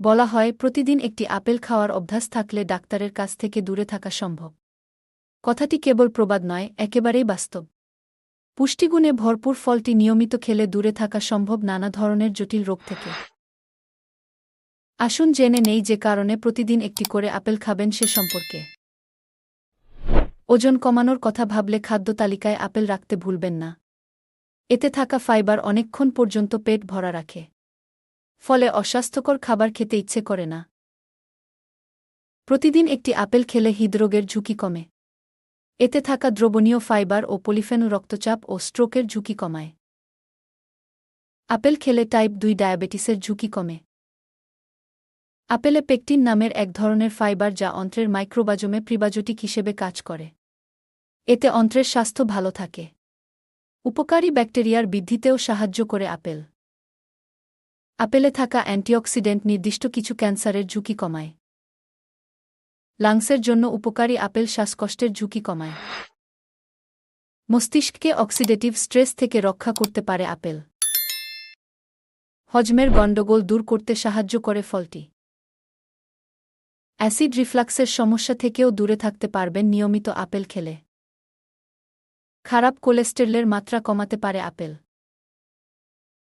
বলা হয়, প্রতিদিন একটি আপেল খাওয়ার অভ্যাস থাকলে ডাক্তারের কাছ থেকে দূরে থাকা সম্ভব। কথাটি কেবল প্রবাদ নয়, একেবারেই বাস্তব। পুষ্টিগুণে ভরপুর ফলটি নিয়মিত খেলে দূরে থাকা সম্ভব নানা ধরনের জটিল রোগ থেকে। আসুন জেনে নেই যে কারণে প্রতিদিন একটি করে আপেল খাবেন সে সম্পর্কে। ওজন কমানোর কথা ভাবলে খাদ্য তালিকায় আপেল রাখতে ভুলবেন না। এতে থাকা ফাইবার অনেকক্ষণ পর্যন্ত পেট ভরা রাখে। ফলে অস্বাস্থ্যকর খাবার খেতে ইচ্ছে করে না। প্রতিদিন একটি আপেল খেলে হৃদরোগের ঝুঁকি কমে। এতে থাকা দ্রবণীয় ফাইবার ও পলিফেনু রক্তচাপ ও স্ট্রোকের ঝুঁকি কমায়। আপেল খেলে টাইপ দুই ডায়াবেটিসের ঝুঁকি কমে। আপেলে পেকটিন নামের এক ধরনের ফাইবার যা অন্ত্রের মাইক্রোবাজমে প্রিবাজোটিক হিসেবে কাজ করে। এতে অন্ত্রের স্বাস্থ্য ভালো থাকে। উপকারী ব্যাকটেরিয়ার বৃদ্ধিতেও সাহায্য করে আপেল। আপেলে থাকা অ্যান্টিঅক্সিডেন্ট নির্দিষ্ট কিছু ক্যান্সারের ঝুঁকি কমায়। লাংসের জন্য উপকারী আপেল শ্বাসকষ্টের ঝুঁকি কমায়। মস্তিষ্ককে অক্সিডেটিভ স্ট্রেস থেকে রক্ষা করতে পারে আপেল। হজমের গণ্ডগোল দূর করতে সাহায্য করে ফলটি। অ্যাসিড রিফ্লাক্সের সমস্যা থেকেও দূরে থাকতে পারবেন নিয়মিত আপেল খেলে। খারাপ কোলেস্টেরলের মাত্রা কমাতে পারে আপেল।